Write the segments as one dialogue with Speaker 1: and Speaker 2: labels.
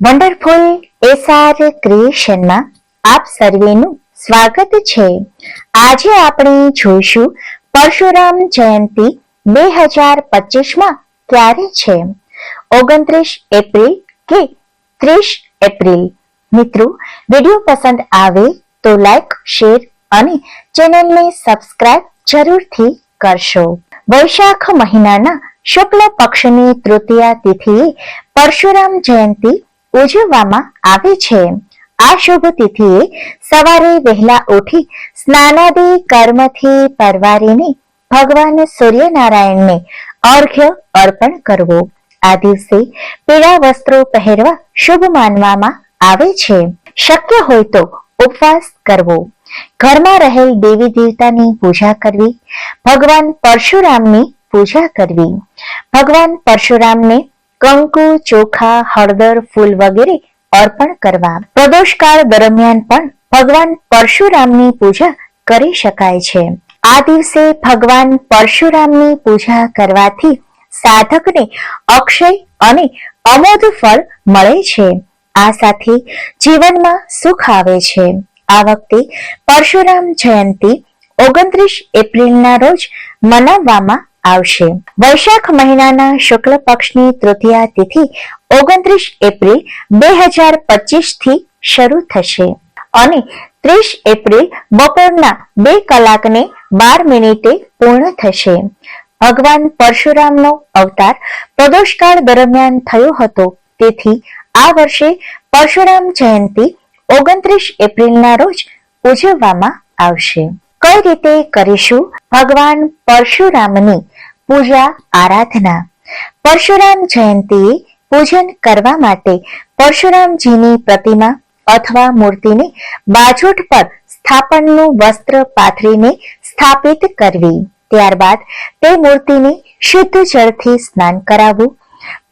Speaker 1: Wonderful SR ક્રિએશનમાં આપ સર્વેનું સ્વાગત છે. આજે આપણે જોઈશું પરશુરામ જયંતિ બે હજાર પચીસમાં ક્યારે છે? ઓગણત્રીસ એપ્રિલ કે ત્રીસ એપ્રિલ? મિત્રો, વીડિયો પસંદ આવે તો લાઈક, શેર અને ચેનલને સબસ્ક્રાઇબ જરૂરથી કરશો. વૈશાખ મહિનાના શુક્લ પક્ષની તૃતીયા તિથિએ પરશુરામ જયંતિ ઉજવવામાં આવે છે. આ શુભ તિથિએ સવારે વહેલા ઉઠી સ્નાનાદિ કર્મથી પરવારીને ભગવાન સૂર્યનારાયણને અર્ઘ્ય અર્પણ કરવો. આ દિવસે પીળા વસ્ત્રો પહેરવા શુભ માનવામાં આવે છે. શક્ય હોય તો ઉપવાસ કરવો. ઘરમાં રહેલ દેવી દેવતાની પૂજા કરવી. ભગવાન પરશુરામની પૂજા કરવી. ભગવાન પરશુરામને કંકુ, ચોખા, હળદર, ફૂલ વગેરે અર્પણ કરવા. પ્રદોષકાળ દરમિયાન પણ ભગવાન પરશુરામની પૂજા કરી શકાય છે. આ દિવસે ભગવાન પરશુરામની પૂજા કરવાથી સાધકને અક્ષય અને અમોધ ફળ મળે છે. આ સાથે જીવનમાં સુખ આવે છે. આ વખતે પરશુરામ જયંતિ ઓગણત્રીસ એપ્રિલના રોજ મનાવવામાં આવશે. વૈશાખ મહિનાના શુક્લ પક્ષની તૃતીયા તિથિ ઓગણત્રીસ એપ્રિલ બે હજાર પચીસથી શરૂ થશે. અને ત્રીસ એપ્રિલ બપોરના બે કલાકને બાર મિનિટે પૂર્ણ થશે. ભગવાન પરશુરામનો અવતાર પ્રદોષકાળ દરમિયાન થયો હતો. તેથી આ વર્ષે પરશુરામ જયંતિ ઓગણત્રીસ એપ્રિલના રોજ ઉજવવામાં આવશે. કઈ રીતે કરીશું? ભગવાન પરશુરામની પૂજા, આરાધના. પરશુરામ જયંતિએ પૂજન કરવા માટે પરશુરામજીની પ્રતિમા અથવા મૂર્તિને બાજોટ પર સ્થાપનનું વસ્ત્ર પાથરીને સ્થાપિત કરવી. ત્યારબાદ તે મૂર્તિને શુદ્ધ જળથી સ્નાન કરાવવું,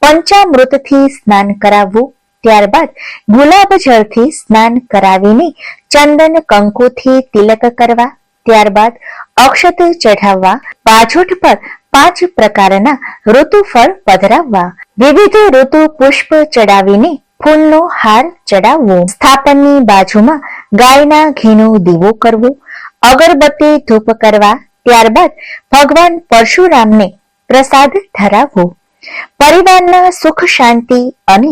Speaker 1: પંચામૃતથી સ્નાન કરાવવું, ત્યારબાદ ગુલાબ જળથી સ્નાન કરાવીને ચંદન કંકુથી તિલક કરવા, ત્યારબાદ અક્ષત ચઢાવવા, બાજોટ પર પાંચ પ્રકારના ઋતુફળ પધરાવવા. વિવિધ ઋતુ પુષ્પ ચડાવીને ફૂલનો હાર ચડાવવો. સ્થાપનની બાજુમાં ગાયના ઘીનો દીવો કરવો. અગરબત્તી ધૂપ કરવા. ત્યારબાદ ભગવાન પરશુરામને પ્રસાદ ધરાવવો. પરિવારના સુખ શાંતિ અને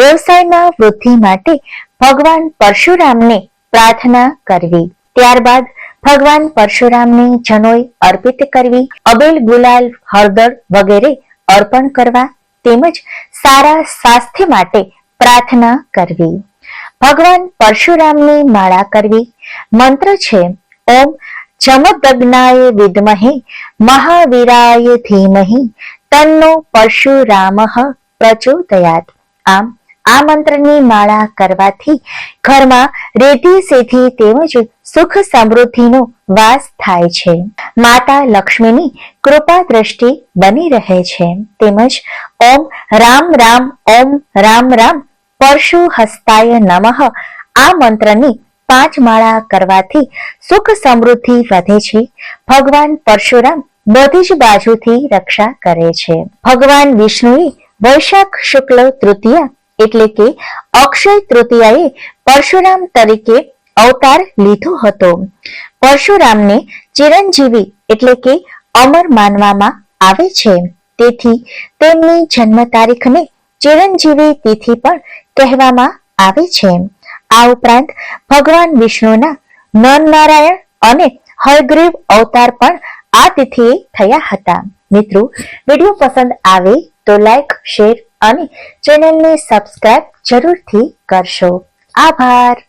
Speaker 1: વ્યવસાયમાં વૃદ્ધિ માટે ભગવાન પરશુરામને પ્રાર્થના કરવી. ત્યારબાદ ભગવાન પરશુરામને જનોઈ અર્પિત કરવી, અબેલ ગુલાલ હળદર વગેરે અર્પણ કરવા તેમજ સારા સ્વાસ્થ્ય માટે પ્રાર્થના કરવી. ભગવાન પરશુરામની માળા કરવી. મંત્ર છે, ઓમ જમદગ્નાય વિદ્મહે, મહાવીરાય ધીમહિ, તન્નો પરશુરામ પ્રચોદયાત. આમ આ મંત્રની માળા કરવાથી ઘરમાં રેતી સેથી તેમજ સુખ સમૃદ્ધિનો વાસ થાય છે. માતા લક્ષ્મીની કૃપા દ્રષ્ટિ બની રહે છે. તેમજ ઓમ રામ રામ, ઓમ રામ રામ પરશુ હસ્તાય નમઃ આ મંત્રની પાંચ માળા કરવાથી સુખ સમૃદ્ધિ વધે છે. ભગવાન પરશુરામ બધી જ બાજુથી રક્ષા કરે છે. ભગવાન વિષ્ણુએ વૈશાખ શુક્લ તૃતીયા એટલે કે અક્ષય તૃતીયાએ પરશુરામ તરીકે અવતાર લીધો હતો. પરશુરામને ચિરંજીવી એટલે કે અમર માનવામાં આવે છે. તેથી તેમની જન્મ તારીખને ચિરંજીવી તિથિ પણ કહેવામાં આવે છે. આ ઉપરાંત ભગવાન વિષ્ણુના નરનારાયણ અને હયગ્રીવ અવતાર પણ આ તિથિએ થયા હતા. મિત્રો, વીડિયો પસંદ આવે તો લાઈક, શેર અને ચેનલને સબસ્ક્રાઇબ જરૂરથી કરશો. આભાર.